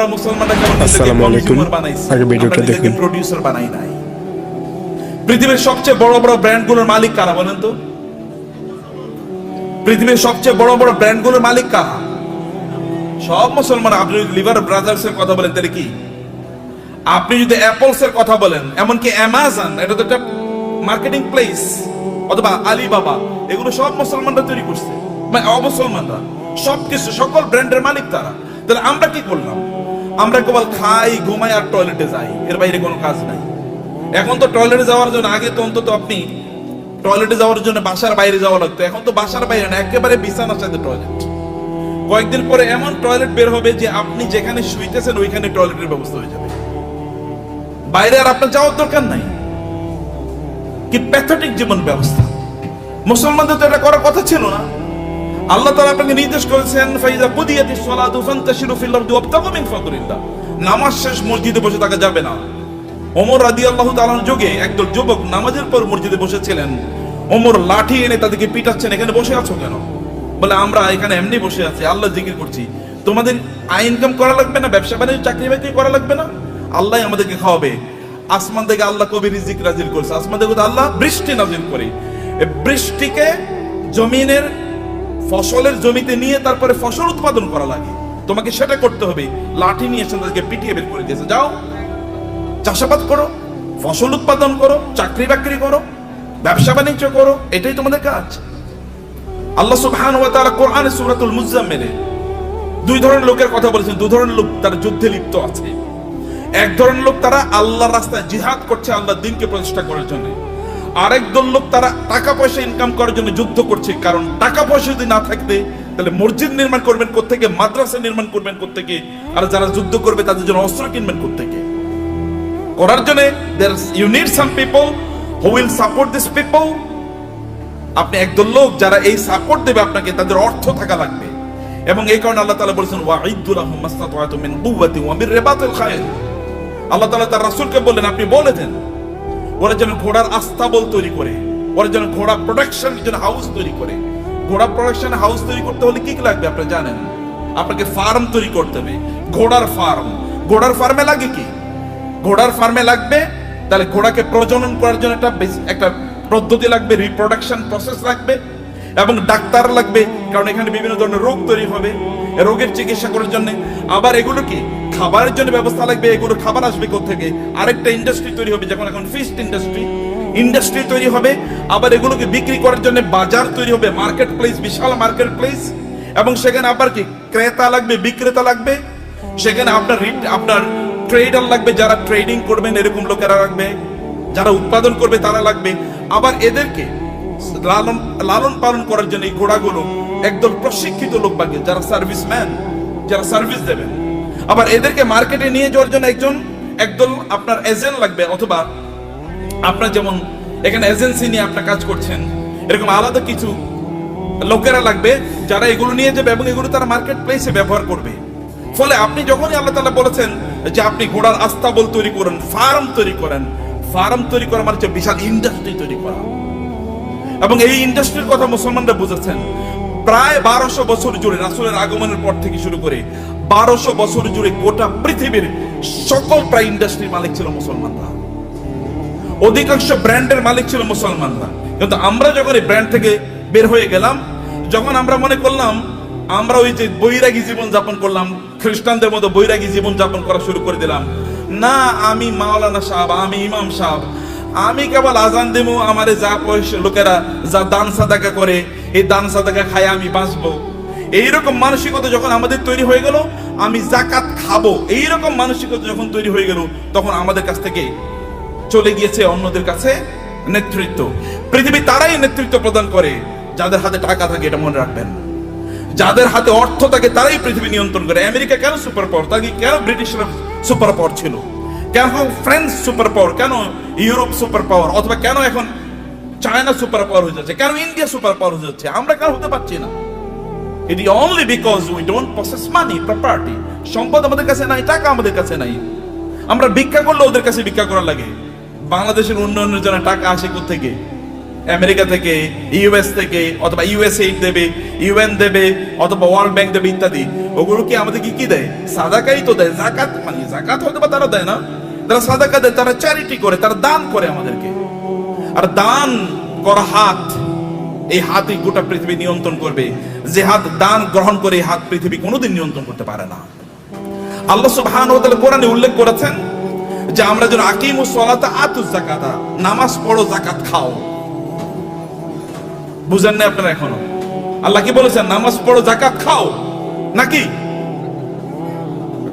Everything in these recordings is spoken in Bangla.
আমরা মুসলমানরা কেমন আসসালামু আলাইকুম। আগে ভিডিওটা দেখুন। প্রডিউসার বানাই নাই। পৃথিবীর সবচেয়ে বড় বড় ব্র্যান্ডগুলোর মালিক কারা বলেন তো? পৃথিবীর সবচেয়ে বড় বড় ব্র্যান্ডগুলোর মালিক কারা? সব মুসলমান আপনি যদি লিভার ব্রাদার্স এর কথা বলেন তাহলে কি? আপনি যদি অ্যাপলস এর কথা বলেন এমনকি অ্যামাজন এটা তো একটা মার্কেটিং প্লেস অথবা আলিবাবা এগুলো সব মুসলমানরা তৈরি করছে। মানে অমুসলমানরা সবকিছু সকল ব্র্যান্ডের মালিক তারা। তাহলে আমরা কি করলাম? আমরা কেবল খাই, ঘুমাই আর টয়লেটে যাই। এর বাইরে কোনো কাজ নাই। এখন তো টয়লেটে যাওয়ার জন্য, আগে তো অন্তত আপনি টয়লেটে যাওয়ার জন্য বাসার বাইরে যাওয়া লাগতো। এখন তো বাসার বাইরে না, একেবারে বিছানার সাথে টয়লেট কয়েকদিন পরে এমন টয়লেট বের হবে যে আপনি যেখানে শুইতেছেন, ওইখানে টয়লেটের ব্যবস্থা হয়ে যাবে। বাইরে আর আপনার যাওয়ার দরকার নাই। কি প্যাথেটিক জীবন ব্যবস্থা। মুসলমানদের তো এটা করার কথা ছিল না। আল্লাহ তাআলা আপনাকে নির্দেশ করেছেন, ফাইজা কুদিয়াতিস সালাতু ফান্তাশিরু ফিল আরদি ওয়াবতাগু মিন ফাদলিল্লাহ। নামাজ শেষ, মসজিদে বসে থাকা যাবে না। ওমর রাদিয়াল্লাহু তাআলার যুগে একদল যুবক নামাজের পর মসজিদে বসেছিলেন। ওমর লাঠি এনে তাদেরকে পিটাচ্ছেন, এখানে বসে আছো কেন? বলে, আমরা এখানে এমনি বসে আছি, আল্লাহ জিকির করছি। তোমাদের আয় ইনকাম করা লাগবে না, ব্যবসা বাণিজ্য, চাকরি বাকরি করা লাগবে না? আল্লাহ আমাদেরকে খাওয়াবে। আসমান থেকে আল্লাহ কবি রিজিক নাজিল করছে। আসমান থেকে আল্লাহ বৃষ্টি নাজিল করে। বৃষ্টিকে জমিনের ফসলের জমিতে নিয়ে তারপরে ফসল উৎপাদন করা লাগে। তোমাকে সেটা করতে হবে। লাঠি নিয়ে এসে তাদেরকে পিটিয়ে বের করে দিয়েছে। যাও, চাষাবাদ করো, ফসল উৎপাদন করো, চাকরি বাকরি করো, ব্যবসা বাণিজ্য করো, এটাই তোমাদের কাজ। আল্লাহ সুবহানাহু ওয়া তাআলা কোরআনে সূরাতুল মুজাম্মিলে দুই ধরনের লোকের কথা বলেছেন। দুই ধরনের লোক তারা যুদ্ধে লিপ্ত আছে। এক ধরনের লোক তারা আল্লাহর রাস্তায় জিহাদ করছে, আল্লাহর দিনকে প্রতিষ্ঠা করার জন্য। আরেক দল লোক তারা টাকা পয়সা ইনকাম করার জন্য যুদ্ধ করছে। কারণ টাকা পয়সা যদি না থাকতে, তাহলে মসজিদ নির্মাণ করবেন কোত্থেকে, মাদ্রাসা নির্মাণ করবেন কোত্থেকে, আর যারা যুদ্ধ করবে তাদের জন্য অস্ত্র কিনবেন কোত্থেকে। করার জন্য is- you need some people who will support these people আপনি একদল লোক যারা এই সাপোর্ট দেবে আপনাকে, তাদের অর্থ থাকা লাগবে। এবং এই কারণে আল্লাহ তাআলা বলেছেন ওয়াইদু লাহুম মাসতাতাতু মিন কুওয়াতি ওয়া মিন রিবাতিল খায়র। আল্লাহ তাআলা তার রাসূলকে বললেন, আপনি বলে দেন ওরা যেন ঘোড়ার আস্তাবল তৈরি করে, ওরা যেন ঘোড়া প্রোডাকশন যেন হাউস তৈরি করে। ঘোড়া প্রোডাকশন হাউস তৈরি করতে হলে কি লাগবে আপনি জানেন? আপনাকে ফার্ম তৈরি করতে হবে, ঘোড়ার ফার্ম ঘোড়ার ফার্মে লাগে কি? ঘোড়ার ফার্মে লাগবে, তাহলে ঘোড়াকে প্রজনন করার জন্য একটা একটা পদ্ধতি লাগবে রিপ্রোডাকশন প্রসেস লাগবে। এবং ডাক্তার লাগবে, কারণ এখানে বিভিন্ন ধরনের রোগ তৈরি হবে। রোগের চিকিৎসা করার জন্য। আবার এগুলো কি? খাবারের জন্য ব্যবস্থা লাগবে, এগুলো খাবার আসবে থেকে আরেকটা ইন্ডাস্ট্রি তৈরি হবে, যেমন এখন ফিস্ট ইন্ডাস্ট্রি ইন্ডাস্ট্রি তৈরি হবে, আবার এগুলোকে বিক্রি করার জন্য বাজার তৈরি হবে মার্কেট প্লেস বিশাল মার্কেট প্লেস এবং সেখানে আবার কি? ক্রেতা লাগবে, বিক্রেতা লাগবে। সেখানে আপনার আপনার ট্রেডার লাগবে, যারা ট্রেডিং করবেন, এরকম লোকেরা লাগবে। যারা উৎপাদন করবে, তারা লাগবে। আবার এদেরকে লালন লালন পালন করার জন্য এই ঘোড়াগুলো প্রশিক্ষিত লোক যারা সার্ভিসম্যান যারা সার্ভিস দেবেন আবার এদেরকে মার্কেটে নিয়ে যাওয়ার জন্য একজন, একদল আপনার এজেন্ট লাগবে, অথবা আপনার যেমন এখানে এজেন্সি নিয়ে আপনার কাজ করছেন, এরকম আলাদা কিছু লোকেরা লাগবে, যারা এগুলো নিয়ে যাবে এবং এগুলো তারা মার্কেট প্লেসে ব্যবহার করবে। ফলে আপনি যখনই আল্লাহ তাআলা বলেছেন যে আপনি ঘোড়ার আস্তাবল তৈরি করেন ফার্ম তৈরি করেন ফার্ম তৈরি করা মানে বিশাল ইন্ডাস্ট্রি তৈরি করা। এবং এই ইন্ডাস্ট্রির কথা মুসলমানরা বুঝেছেন। প্রায় বারোশো বছর জুড়ে রাসূলের আগমনের পর থেকে শুরু করে বারোশো বছর জুড়ে গোটা পৃথিবীর সকল প্রায় ইন্ডাস্ট্রির মালিক ছিল মুসলমানরা। অধিকাংশ ব্র্যান্ডের মালিক ছিল মুসলমানরা। কিন্তু আমরা যখন এই ব্র্যান্ড থেকে বের হয়ে গেলাম, যখন আমরা মনে করলাম, আমরা ওই যে বৈরাগী জীবন যাপন করলাম, খ্রিস্টানদের মতো বৈরাগী জীবন যাপন করা শুরু করে দিলাম, না, আমি মাওলানা সাহেব, আমি ইমাম সাহেব আমি কেবল আজান দেবো আমারে যা পয়সা লোকেরা যা দান সাদাকা করে, এই দান সাদাকা খায় আমি বাঁচবো। এইরকম মানসিকতা যখন আমাদের তৈরি হয়ে গেল, আমি জাকাত খাব। এইরকম মানসিকতা যখন তৈরি হয়ে গেল, তখন আমাদের কাছ থেকে চলে গিয়েছে অন্যদের কাছে নেতৃত্ব। পৃথিবী তারাই নেতৃত্ব প্রদান করে, যাদের হাতে টাকা থাকে এটা মনে রাখবেন। যাদের হাতে অর্থ থাকে তারাই পৃথিবী নিয়ন্ত্রণ করে। আমেরিকা কেন সুপার পাওয়ার তাকে কেন ব্রিটিশরা সুপার পাওয়ার ছিল? কেন ফ্রান্স সুপার পাওয়ার কেন ইউরোপ সুপার পাওয়ার অথবা কেন এখন চায়না সুপার পাওয়ার হয়ে যাচ্ছে? কেন ইন্ডিয়া সুপার পাওয়ার হয়ে যাচ্ছে? আমরা কেন হতে পারছি না। It only because we don't process money property সম্পদ আমাদের কাছে নাই, টাকা আমাদের কাছে নাই। আমরা ভিক্ষা করলে ওদের কাছে ভিক্ষা করার লাগে। বাংলাদেশের উন্নয়নের জন্য টাকা আসে থেকে আমেরিকা থেকে ইউএস থেকে, অথবা ইউএসএ দেবে ইউএন দেবে, অথবা ওয়ার্ল্ড ব্যাংক দেবে ইত্যাদি। ওগুলো কি আমাদের কি কি দেয়? সাদাকাই তো দেয়, জাকাত মানে জাকাত হয়তো বা তারা দেয় না। তারা সাদাকা দেয়, তারা চ্যারিটি করে, তারা দান করে আমাদেরকে। আর দান করা হাত, এই হাতই গোটা পৃথিবী নিয়ন্ত্রণ করবে। যে হাত দান গ্রহণ করে, এই হাত পৃথিবী কোনোদিন নিয়ন্ত্রণ করতে পারে না। আল্লাহ সুবহানাহু ওয়া তাআলা কোরআনে উল্লেখ করেছেন যে, আমরা যেন আকিমুস সালাতা, আতুজ যাকাতা, নামাজ পড়ো, যাকাত খাও। বুঝেন না আপনারা এখনও? আল্লাহ কি বলেছেন? নামাজ পড়ো জাকাত খাও। নাকি?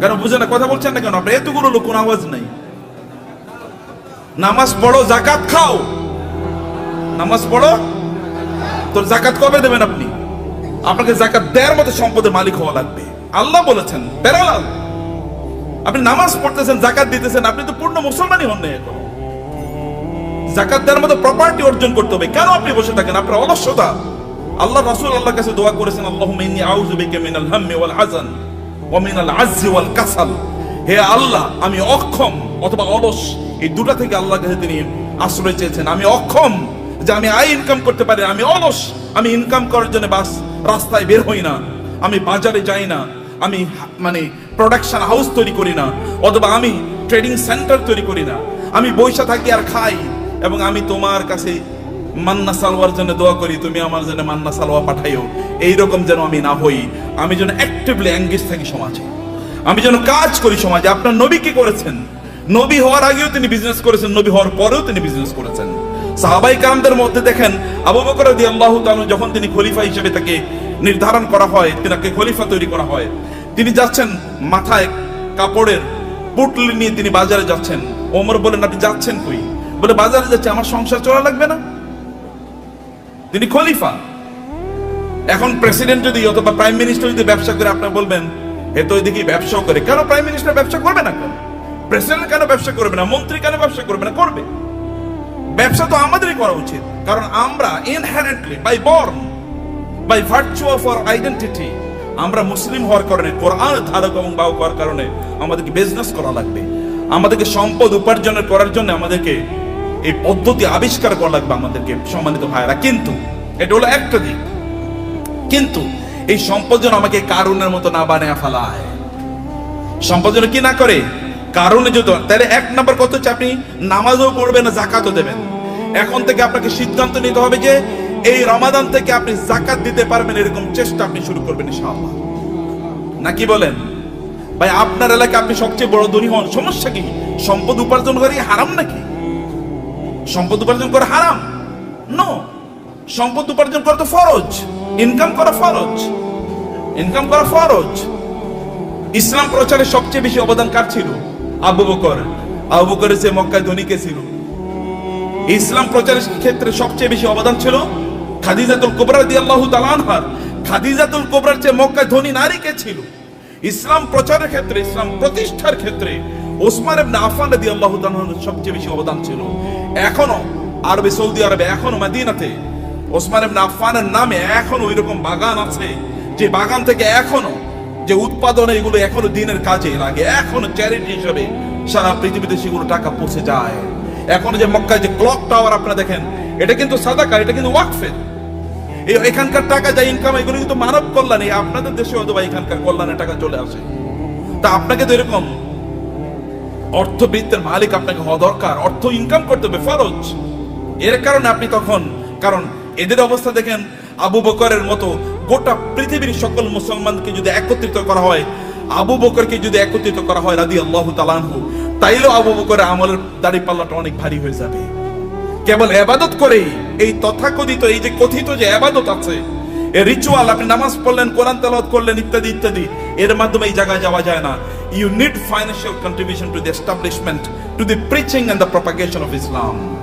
কেন বুঝেন না কথা বলছেন না কেন? আপনার এতগুলো লোক, কোনো আওয়াজ নাই। নামাজ পড়ো জাকাত খাও। নামাজ পড়ো, তোর জাকাত কবে দেবেন আপনি? আপনাকে জাকাত দেওয়ার মতো সম্পদের মালিক হওয়া লাগবে। আল্লাহ বলেছেন বেরালাল আপনি নামাজ পড়তেছেন জাকাত দিতেছেন, আপনি তো পূর্ণ মুসলমানই হন না এখন। জাকাত দেওয়ার মতো প্রপার্টি অর্জন করতে হবে। কেন আপনি বসে থাকেন? আপনার অলস্যতা আল্লাহ রাসূল আল্লাহর কাছে দোয়া করেছেন, আল্লাহুম্মা ইন্নী আউযু বিকা মিনাল হাম্মি ওয়াল হাযান ওয়া মিনাল আজজি ওয়াল কাসাল। হে আল্লাহ, আমি অক্ষম অথবা অলস। এই দুটা থেকে আল্লাহর কাছে তিনি আশ্রয় চেয়েছেন। আমি অক্ষম যে আমি আয় ইনকাম করতে পারি, আমি অলস। আমি ইনকাম করার জন্য বাস, রাস্তায় বের হই না। আমি বাজারে যাই না। আমি মানে প্রোডাকশন হাউস তৈরি করি না। অথবা আমি ট্রেডিং সেন্টার তৈরি করি না। আমি বৈশা থাকি আর খাই। এবং আমি তোমার কাছে মান্না সালোয়ার জন্য দোয়া করি, তুমি আমার জন্য মান্না সালোয়া পাঠাইও। এইরকম যেন আমি না হই, আমি যেন অ্যাক্টিভলি এঙ্গেজ থাকি সমাজে। আমি যেন কাজ করি সমাজে। আপনার নবী কি করেছেন? নবী হওয়ার আগেও তিনি বিজনেস করেছেন, নবী হওয়ার পরেও তিনি বিজনেস করেছেন। সাহাবাই কারামদের মধ্যে দেখেন, আবু বকর রাদিয়াল্লাহু তাআলা যখন তিনি খলিফা হিসেবে তাকে নির্ধারণ করা হয়, তিনাকে খলিফা তৈরি করা হয়, তিনি যাচ্ছেন মাথায় কাপড়ের পুটলি নিয়ে তিনি বাজারে যাচ্ছেন। ওমর বলেন আপনি যাচ্ছেন কই? বলে বাজারে যাচ্ছে, আমার সংসার চলা লাগবে না। তিনি খলিফা। এখন প্রেসিডেন্ট যদি অথবা প্রাইম মিনিস্টার যদি ব্যবসা করে আপনার বলবেন, এ তো এদিকে ব্যবসা করে। কেন প্রাইম মিনিস্টার ব্যবসা করবে না কেন? প্রেসিডেন্ট কেন ব্যবসা করবে না? মন্ত্রী কেন ব্যবসা করবে না? করবে। ব্যবসা তো আমাদেরই করা উচিত। কারণ আমরা inherently by born by virtue of our identity আমরা মুসলিম হওয়ার কারণে, কোরআন ধারক এবং বাহক হওয়ার কারণে আমাদেরকে বিজনেস করা লাগবে। আমাদেরকে সম্পদ উপার্জনের করার জন্য আমাদেরকে এই পদ্ধতি আবিষ্কার করা লাগবে আমাদেরকে, সম্মানিত ভাইরা কিন্তু, এটা হলো একটা দিক। কিন্তু, এই সম্পদ যেন আমাকে কারণের মতো না বানিয়ে ফেলায়। সম্পদ যেন কি না করে? কারণে যদি তাহলে এক নম্বর কত হচ্ছে আপনি নামাজও পড়বেন না জাকাতও দেবেন। এখন থেকে আপনাকে সিদ্ধান্ত নিতে হবে যে এই রমাদান থেকে আপনি জাকাত দিতে পারবেন এরকম চেষ্টা আপনি শুরু করবেন, ইনশাআল্লাহ। নাকি বলেন? ভাই, আপনার এলাকায় আপনি সবচেয়ে বড় ধনী হন, সমস্যা কি? সম্পদ উপার্জন করা হারাম নাকি? সম্পদ উপার্জন করা হারাম? নো সম্পদ উপার্জন করা তো ফরজ। ইনকাম করা ফরজ। ইনকাম করা ফরজ। ইসলাম প্রচারে সবচেয়ে বেশি অবদান কার ছিল? আবু বকর। আবু বকরের যে মক্কায় ধনী কে ছিল? ইসলাম প্রচারের ক্ষেত্রে সবচেয়ে বেশি অবদান ছিল খাদিজাতুল কোবরা দিয়ে আল্লাহ তালানহার খাদিজাতুল কোবরার চেয়ে মক্কায় ধনী নারী কে ছিল? ইসলাম প্রচারের ক্ষেত্রে, ইসলাম প্রতিষ্ঠার ক্ষেত্রে ওসমান ইবনে আফফান রাদিয়াল্লাহু তাআলার সবচেয়ে বেশি অবদান ছিল। এখনও আরবে, সৌদি আরবে, এখনও মদিনাতে ওসমান ইবনে আফফানের নামে এখনও ওই রকম বাগান আছে যে বাগান থেকে এখনও যে উৎপাদন এগুলো এখনও দিনের কাজে লাগে। এখনও চ্যারিটি হিসেবে সারা পৃথিবীতে সেগুলো টাকা পৌঁছে যায়। এখন যে মক্কায় যে ক্লক টাওয়ার আপনারা দেখেন, এটা কিন্তু সাদাকা, এটা কিন্তু ওয়াকফের। এই এখানকার টাকা যা ইনকাম এগুলো কিন্তু মানব কল্যাণ। আপনাদের দেশে হয়তো বা এখানকার কল্যাণের টাকা চলে আসে। তা আপনাকে তো এরকম অর্থবৃত্তের মালিক আপনাকে হওয়া দরকার, অর্থ ইনকাম করতে হবে, ফরজ। এর কারণে আপনি তখন, কারণ এদের অবস্থা দেখেন, আবু বকরের মতো গোটা পৃথিবীর সকল মুসলমানকে যদি একত্রিত করা হয়, আবু বকরকে যদি একত্রিত করা হয় রাদি আল্লাহ তালানহু তাইলেও আবু বকরের আমলের দাড়ি পাল্লাটা অনেক ভারী হয়ে যাবে। কেবল এবাদত করেই, এই তথাকথিত, এই যে কথিত যে এবাদত আছে, এই রিচুয়াল আপনি নামাজ পড়লেন, কোরআন তেলাওয়াত করলেন, ইত্যাদি ইত্যাদি, এর মাধ্যমে এই জায়গায় যাওয়া যায় না। you need financial contribution to the establishment, to the preaching and the propagation of Islam.